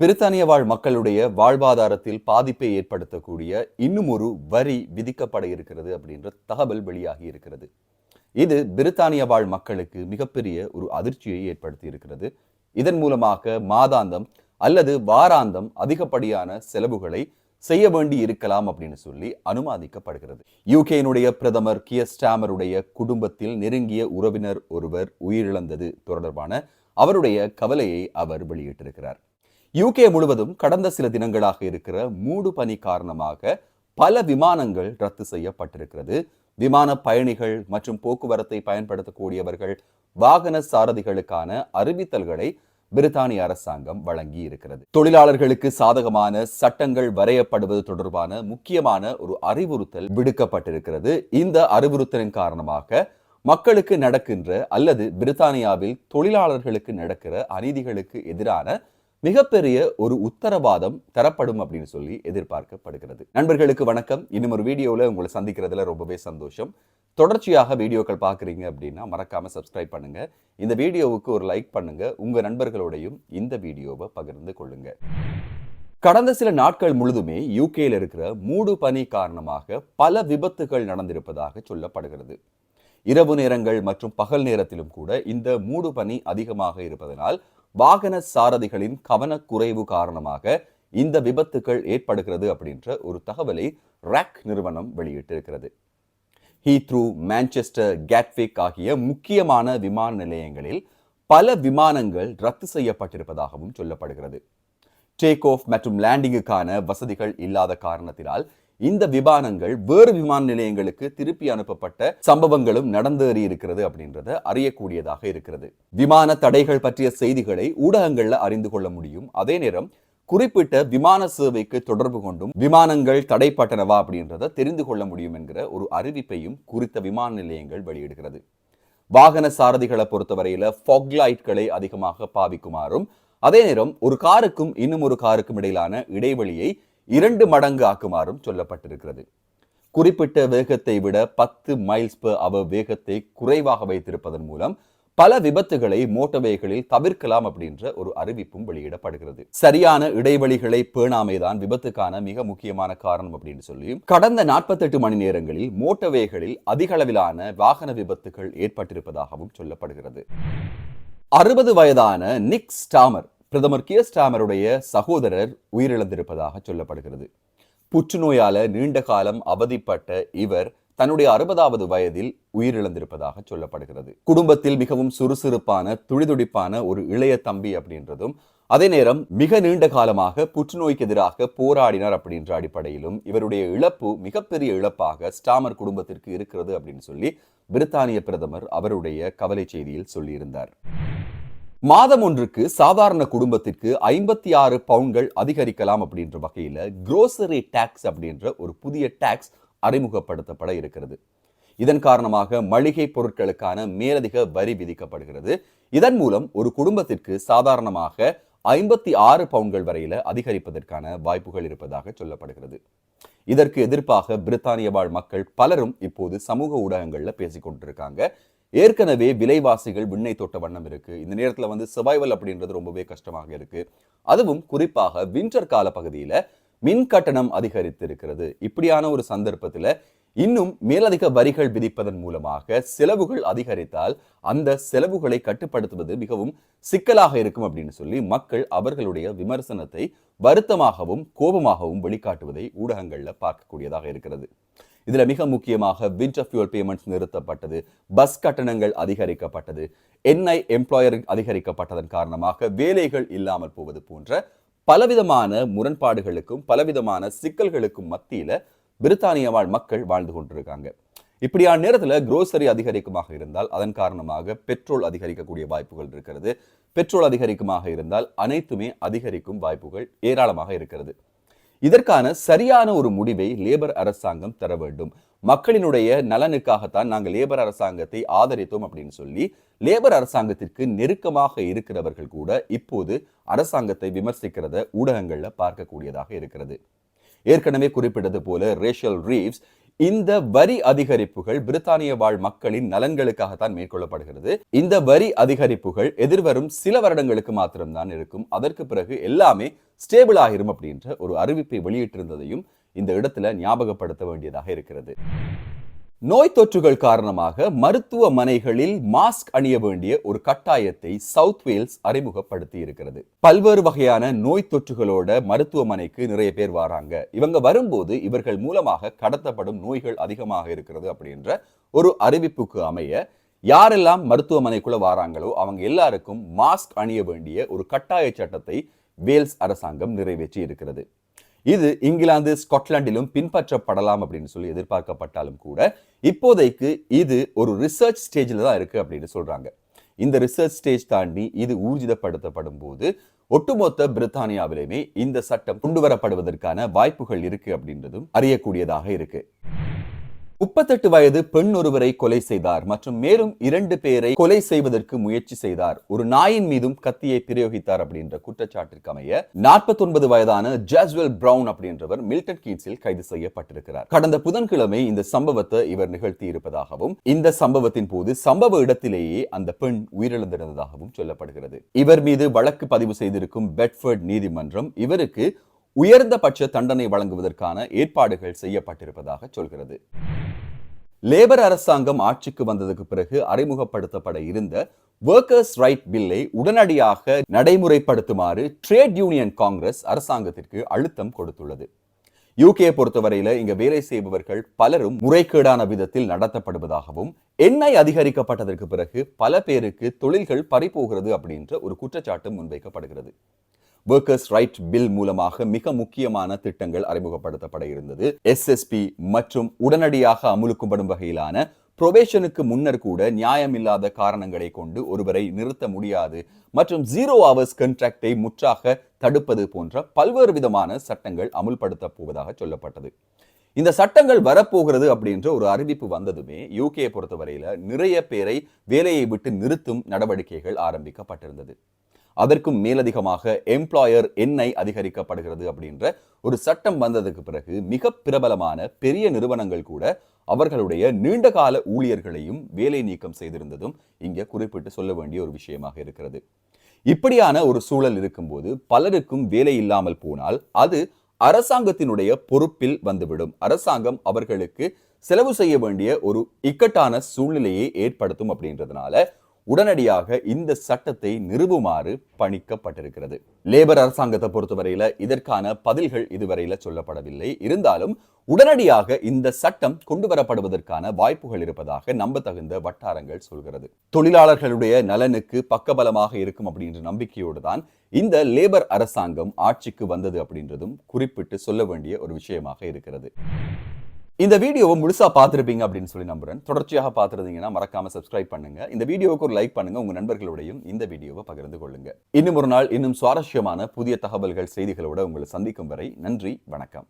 பிரித்தானிய வாழ் மக்களுடைய வாழ்வாதாரத்தில் பாதிப்பை ஏற்படுத்தக்கூடிய இன்னும் ஒரு வரி விதிக்கப்பட இருக்கிறது அப்படின்ற தகவல் வெளியாகி இருக்கிறது. இது பிரித்தானிய வாழ் மக்களுக்கு மிகப்பெரிய ஒரு அதிர்ச்சியை ஏற்படுத்தி இருக்கிறது. இதன் மூலமாக மாதாந்தம் அல்லது வாராந்தம் அதிகப்படியான செலவுகளை செய்ய வேண்டி இருக்கலாம் அப்படின்னு சொல்லி அனுமதிக்கப்படுகிறது யூகேனுடைய பிரதமர் கியஸ்டாமருடைய குடும்பத்தில் நெருங்கிய உறவினர் ஒருவர் உயிரிழந்தது தொடர்பான அவருடைய கவலையை அவர் வெளியிட்டிருக்கிறார். யூகே முழுவதும் கடந்த சில தினங்களாக இருக்கிற மூடு பனி காரணமாக பல விமானங்கள் ரத்து செய்யப்பட்டிருக்கிறது. விமான பயணிகள் மற்றும் போக்குவரத்தை பயன்படுத்தக்கூடியவர்கள் வாகன சாரதிகளுக்கான அறிவித்தல்களை பிரித்தானிய அரசாங்கம் வழங்கி இருக்கிறது தொழிலாளர்களுக்கு சாதகமான சட்டங்கள் வரையப்படுவது தொடர்பான முக்கியமான ஒரு அறிவுறுத்தல் விடுக்கப்பட்டிருக்கிறது. இந்த அறிவுறுத்தலின் காரணமாக மக்களுக்கு நடக்கின்ற அல்லது பிரித்தானியாவில் தொழிலாளர்களுக்கு நடக்கிற அநீதிகளுக்கு எதிரான மிகப்பெரிய ஒரு உத்தரவாதம் தரப்படும் அப்படின்னு சொல்லி எதிர்பார்க்கப்படுகிறது. நண்பர்களுக்கு வணக்கம். இன்னும் ஒரு வீடியோவில் உங்களை சந்திக்கிறதுல ரொம்பவே சந்தோஷம். தொடர்ச்சியாக வீடியோக்கள் பார்க்குறீங்க அப்படின்னா மறக்காமல் சப்ஸ்கிரைப் பண்ணுங்க. இந்த வீடியோவுக்கு ஒரு லைக் பண்ணுங்க. உங்கள் நண்பர்களோடையும் இந்த வீடியோவை பகிர்ந்து கொள்ளுங்க. கடந்த சில நாட்கள் முழுதுமே யூகேயில் இருக்கிற மூடு பனி காரணமாக பல விபத்துகள் நடந்திருப்பதாக சொல்லப்படுகிறது. இரவு நேரங்கள் மற்றும் பகல் நேரத்திலும் கூட இந்த மூடு பனி அதிகமாக இருப்பதனால் வாகன சாரதிகளின் கவனக்குறைவு காரணமாக இந்த விபத்துகள் ஏற்படுகிறது அப்படின்ற ஒரு தகவலை ராக் நிறுவனம் வெளியிட்டிருக்கிறது. ஹீத்ரூ மான்செஸ்டர் கேட்விக் ஆகிய முக்கியமான விமான நிலையங்களில் பல விமானங்கள் ரத்து செய்யப்பட்டிருப்பதாகவும் சொல்லப்படுகிறது. டேக் ஆஃப் மற்றும் லேண்டிங்குக்கான வசதிகள் இல்லாத காரணத்தினால் இந்த விமானங்கள் வேறு விமான நிலையங்களுக்கு திருப்பி அனுப்பப்பட்ட சம்பவங்களும் நடந்தேறி இருக்கிறது அப்படின்றத அறியக்கூடியதாக இருக்கிறது. விமான தடைகள் பற்றிய செய்திகளை ஊடகங்கள்ல அறிந்து கொள்ள முடியும். அதே நேரம் குறிப்பிட்ட விமான சேவைக்கு தொடர்பு கொண்டும் விமானங்கள் தடைப்பட்டனவா அப்படின்றத தெரிந்து கொள்ள முடியும் என்கிற ஒரு அறிவிப்பையும் குறித்த விமான நிலையங்கள் வெளியிடுகிறது. வாகன சாரதிகளை பொறுத்தவரையில ஃபாக்லைட்களை அதிகமாக பாவிக்குமாறும் அதே நேரம் ஒரு காருக்கும் இன்னும் ஒரு காருக்கும் இடையிலான இடைவெளியை இரண்டு மடங்கு ஆக்குமாறும் சொல்லப்பட்டிருக்கிறது. குறிப்பிட்ட வேகத்தை விட பத்து மைல்ஸ் பர் அவர் வேகத்தை குறைவாக வைத்திருப்பதன் மூலம் பல விபத்துகளை மோட்டோவேகளில் தவிர்க்கலாம் அப்படின்ற ஒரு அறிவிப்பும் வெளியிடப்படுகிறது. சரியான இடைவெளிகளை பேணாமைதான் விபத்துக்கான மிக முக்கியமான காரணம் அப்படின்னு சொல்லியும் கடந்த நாற்பத்தெட்டு மணி நேரங்களில் மோட்டோவேகளில் அதிக அளவிலான வாகன விபத்துகள் ஏற்பட்டிருப்பதாகவும் சொல்லப்படுகிறது. அறுபது வயதான நிக் ஸ்டாமர் பிரதமர் கியர் ஸ்டாமருடைய சகோதரர் உயிரிழந்திருப்பதாக சொல்லப்படுகிறது. புற்றுநோயால நீண்ட காலம் அவதிப்பட்ட இவர் தன்னுடைய அறுபதாவது வயதில் உயிரிழந்திருப்பதாக சொல்லப்படுகிறது. குடும்பத்தில் மிகவும் சுறுசுறுப்பான துடிதுடிப்பான ஒரு இளைய தம்பி அப்படின்றதும் அதே நேரம் மிக நீண்ட காலமாக புற்றுநோய்க்கு எதிராக போராடினார் அப்படின்ற அடிப்படையிலும் இவருடைய இழப்பு மிகப்பெரிய இழப்பாக ஸ்டாமர் குடும்பத்திற்கு இருக்கிறது அப்படின்னு சொல்லி பிரித்தானிய பிரதமர் அவருடைய கவலை செய்தியில் சொல்லியிருந்தார். மாதம் ஒன்றுக்கு சாதாரண குடும்பத்திற்கு ஐம்பத்தி ஆறு பவுன்கள் அதிகரிக்கலாம் அப்படின்ற வகையில் குரோசரி டாக்ஸ் அப்படின்ற ஒரு புதிய டாக்ஸ் அறிமுகப்படுத்தப்பட இருக்கிறது. இதன் காரணமாக மளிகை பொருட்களுக்கான மேலதிக வரி விதிக்கப்படுகிறது. இதன் மூலம் ஒரு குடும்பத்திற்கு சாதாரணமாக ஐம்பத்தி ஆறு பவுன்கள் வரையில அதிகரிப்பதற்கான வாய்ப்புகள் இருப்பதாக சொல்லப்படுகிறது. இதற்கு எதிர்ப்பாக பிரித்தானிய வாழ் மக்கள் பலரும் இப்போது சமூக ஊடகங்களில் பேசிக்கொண்டிருக்காங்க. ஏற்கனவே விலைவாசிகள் விண்ணை தொட்ட வண்ணம் இருக்கு. இந்த நேரத்தில் வந்து சர்வைவல் அப்படின்றது ரொம்பவே கஷ்டமாக இருக்கு. அதுவும் குறிப்பாக வின்டர் கால பகுதியில் மின் கட்டணம் அதிகரித்து இருக்கிறது இப்படியான ஒரு சந்தர்ப்பத்தில் இன்னும் மேலதிக வரிகள் விதிப்பதன் மூலமாக செலவுகள் அதிகரித்தால் அந்த செலவுகளை கட்டுப்படுத்துவது மிகவும் சிக்கலாக இருக்கும் அப்படின்னு சொல்லி மக்கள் அவர்களுடைய விமர்சனத்தை வருத்தமாகவும் கோபமாகவும் வெளிக்காட்டுவதை ஊடகங்கள்ல பார்க்கக்கூடியதாக இருக்கிறது. இதில் மிக முக்கியமாக வின்டர் ஃபியூல் பேமெண்ட்ஸ் நிறுத்தப்பட்டது பஸ் கட்டணங்கள் அதிகரிக்கப்பட்டது என்ஐ எம்ப்ளாயர் அதிகரிக்கப்பட்டதன் காரணமாக வேலைகள் இல்லாமல் போவது போன்ற பலவிதமான முரண்பாடுகளுக்கும் பலவிதமான சிக்கல்களுக்கும் மத்தியில் பிரித்தானிய வாழ் மக்கள் வாழ்ந்து கொண்டிருக்காங்க. இப்படியான நேரத்தில் குரோசரி அதிகரிக்குமாக இருந்தால் அதன் காரணமாக பெட்ரோல் அதிகரிக்கக்கூடிய வாய்ப்புகள் இருக்கிறது. பெட்ரோல் அதிகரிக்குமாக இருந்தால் அனைத்துமே அதிகரிக்கும் வாய்ப்புகள் ஏராளமாக இருக்கிறது. இதற்கான சரியான ஒரு முடிவை லேபர் அரசாங்கம் தர வேண்டும். மக்களினுடைய நலனுக்காகத்தான் நாங்கள் லேபர் அரசாங்கத்தை ஆதரித்தோம் அப்படின்னு சொல்லி லேபர் அரசாங்கத்திற்கு நெருக்கமாக இருக்கிறவர்கள் கூட இப்போது அரசாங்கத்தை விமர்சிக்கிறத ஊடகங்கள்ல பார்க்கக்கூடியதாக இருக்கிறது. ஏற்கனவே குறிப்பிட்டது போல ரேஷல் ரீவ்ஸ் இந்த வரி அதிகரிப்புகள் பிரித்தானிய வாழ் மக்களின் நலன்களுக்காகத்தான் மேற்கொள்ளப்படுகிறது. இந்த வரி அதிகரிப்புகள் எதிர்வரும் சில வருடங்களுக்கு மாத்திரம்தான் இருக்கும். அதற்கு பிறகு எல்லாமே ஸ்டேபிள் ஆகிரும் அப்படின்ற ஒரு அறிவிப்பை வெளியிட்டிருந்ததையும் இந்த இடத்துல ஞாபகப்படுத்த வேண்டியதாக இருக்கிறது. நோய் தொற்றுகள் காரணமாக மருத்துவமனைகளில் மாஸ்க் அணிய வேண்டிய ஒரு கட்டாயத்தை சவுத் வேல்ஸ் அறிமுகப்படுத்தி இருக்கிறது. பல்வேறு வகையான நோய் தொற்றுகளோட மருத்துவமனைக்கு நிறைய பேர் வராங்க. இவங்க வரும்போது இவர்கள் மூலமாக கடத்தப்படும் நோய்கள் அதிகமாக இருக்கிறது அப்படின்ற ஒரு அறிவிப்புக்கு அமைய யாரெல்லாம் மருத்துவமனைக்குள்ள வராங்களோ அவங்க எல்லாருக்கும் மாஸ்க் அணிய வேண்டிய ஒரு கட்டாய சட்டத்தை வேல்ஸ் அரசாங்கம் நிறைவேற்றி இருக்கிறது. இது இங்கிலாந்து ஸ்காட்லாண்டிலும் பின்பற்றப்படலாம் அப்படின்னு சொல்லி எதிர்பார்க்கப்பட்டாலும் கூட இப்போதைக்கு இது ஒரு ரிசர்ச் ஸ்டேஜில் தான் இருக்கு அப்படின்னு சொல்றாங்க. இந்த ரிசர்ச் ஸ்டேஜ் தாண்டி இது ஊர்ஜிதப்படுத்தப்படும் போது ஒட்டுமொத்த பிரித்தானியாவிலுமே இந்த சட்டம் கொண்டு வரப்படுவதற்கான வாய்ப்புகள் இருக்கு அப்படின்றதும் அறியக்கூடியதாக இருக்கு. முப்பத்தெட்டு வயது பெண் ஒருவரை கொலை செய்தார் மற்றும் மேலும் இரண்டு பேரை கொலை செய்வதற்கு முயற்சி செய்தார். ஒரு நாயின் மீதும் கத்தியை பிரயோகித்தார் அப்படின்ற குற்றச்சாட்டிற்கு அமைய நாற்பத்தி ஒன்பது வயதான ஜாஸ்வெல் பிரவுன் அப்படின்றவர் மில்டன் கீட்ஸில் கைது செய்யப்பட்டிருக்கிறார். கடந்த புதன்கிழமை இந்த சம்பவத்தை இவர் நிகழ்த்தி இருப்பதாகவும் இந்த சம்பவத்தின் போது சம்பவ இடத்திலேயே அந்த பெண் உயிரிழந்திருந்ததாகவும் சொல்லப்படுகிறது. இவர் மீது வழக்கு பதிவு செய்திருக்கும் பெட்ஃபர்ட் நீதிமன்றம் இவருக்கு உயர்ந்தபட்ச தண்டனை வழங்குவதற்கான ஏற்பாடுகள் செய்யப்பட்டிருப்பதாக சொல்கிறது. லேபர் அரசாங்கம் ஆட்சிக்கு வந்ததுக்கு பிறகு அறிமுகப்படுத்தப்பட இருந்த ஒர்க்கர்ஸ் ரைட் பில்லை உடனடியாக நடைமுறைப்படுத்துமாறு ட்ரேட் யூனியன் காங்கிரஸ் அரசாங்கத்திற்கு அழுத்தம் கொடுத்துள்ளது. யூகே பொறுத்தவரையில இங்க வேலை செய்பவர்கள் பலரும் முறைகேடான விதத்தில் நடத்தப்படுவதாகவும் எண்ணெய் அதிகரிக்கப்பட்டதற்கு பிறகு பல பேருக்கு தொழில்கள் பறிபோகிறது அப்படின்ற ஒரு குற்றச்சாட்டு முன்வைக்கப்படுகிறது. ஒர்க்கர்ஸ் ரைட் பில் மூலமாக மிக முக்கியமான திட்டங்கள் அறிமுகப்படுத்தப்பட இருந்தது. எஸ்எஸ்பி மற்றும் உடனடியாக அமுலுக்கும்படும் வகையிலான புரொபேஷனுக்கு முன்னர் கூட நியாயமில்லாத காரணங்களை கொண்டு ஒருவரை நிறுத்த முடியாது மற்றும் ஜீரோ ஹவர்ஸ் கண்ட்ராக்டை முற்றாக தடுப்பது போன்ற பல்வேறு விதமான சட்டங்கள் அமுல்படுத்த போவதாக சொல்லப்பட்டது. இந்த சட்டங்கள் வரப்போகிறது அப்படின்ற ஒரு அறிவிப்பு வந்ததுமே யூகே பொறுத்தவரையில நிறைய பேரை வேலையை விட்டு நிறுத்தும் நடவடிக்கைகள் ஆரம்பிக்கப்பட்டிருந்தது. அதற்கும் மேலதிகமாக எம்ப்ளாயர் எண்ணெய் அதிகரிக்கப்படுகிறது அப்படின்ற ஒரு சட்டம் வந்ததுக்கு பிறகு மிக பிரபலமான பெரிய நிறுவனங்கள் கூட அவர்களுடைய நீண்டகால ஊழியர்களையும் வேலை நீக்கம் செய்திருந்ததும் இங்கே குறிப்பிட்டு சொல்ல வேண்டிய ஒரு விஷயமாக இருக்கிறது. இப்படியான ஒரு சூழல் இருக்கும்போது பலருக்கும் வேலை இல்லாமல் போனால் அது அரசாங்கத்தினுடைய பொறுப்பில் வந்துவிடும். அரசாங்கம் அவர்களுக்கு செலவு செய்ய வேண்டிய ஒரு இக்கட்டான சூழ்நிலையை ஏற்படுத்தும் அப்படின்றதுனால உடனடியாக இந்த சட்டத்தை நிறுவுமாறு பணிக்கப்பட்டிருக்கிறது. லேபர் அரசாங்கத்தை பொறுத்தவரையில இதற்கான பதில்கள் இதுவரையில சொல்லப்படவில்லை. இருந்தாலும் உடனடியாக இந்த சட்டம் கொண்டு வரப்படுவதற்கான வாய்ப்புகள் இருப்பதாக நம்ப தகுந்த வட்டாரங்கள் சொல்கிறது. தொழிலாளர்களுடைய நலனுக்கு பக்கபலமாக இருக்கும் அப்படின்ற நம்பிக்கையோடு தான் இந்த லேபர் அரசாங்கம் ஆட்சிக்கு வந்தது அப்படின்றதும் குறிப்பிட்டு சொல்ல வேண்டிய ஒரு விஷயமாக இருக்கிறது. இந்த வீடியோவை முழுசா பார்த்துருப்பீங்க அப்படின்னு சொல்லி நம்புகிறேன் தொடர்ச்சியாக பார்த்துருந்தீங்கன்னா மறக்காம சப்ஸ்கிரைப் பண்ணுங்க. இந்த வீடியோவுக்கு ஒரு லைக் பண்ணுங்க. உங்க நண்பர்களோடையும் இந்த வீடியோவை பகிர்ந்து கொள்ளுங்க. இன்னும் ஒரு நாள் இன்னும் சுவாரஸ்யமான புதிய தகவல்கள் செய்திகளோட உங்களை சந்திக்கும் வரை நன்றி வணக்கம்.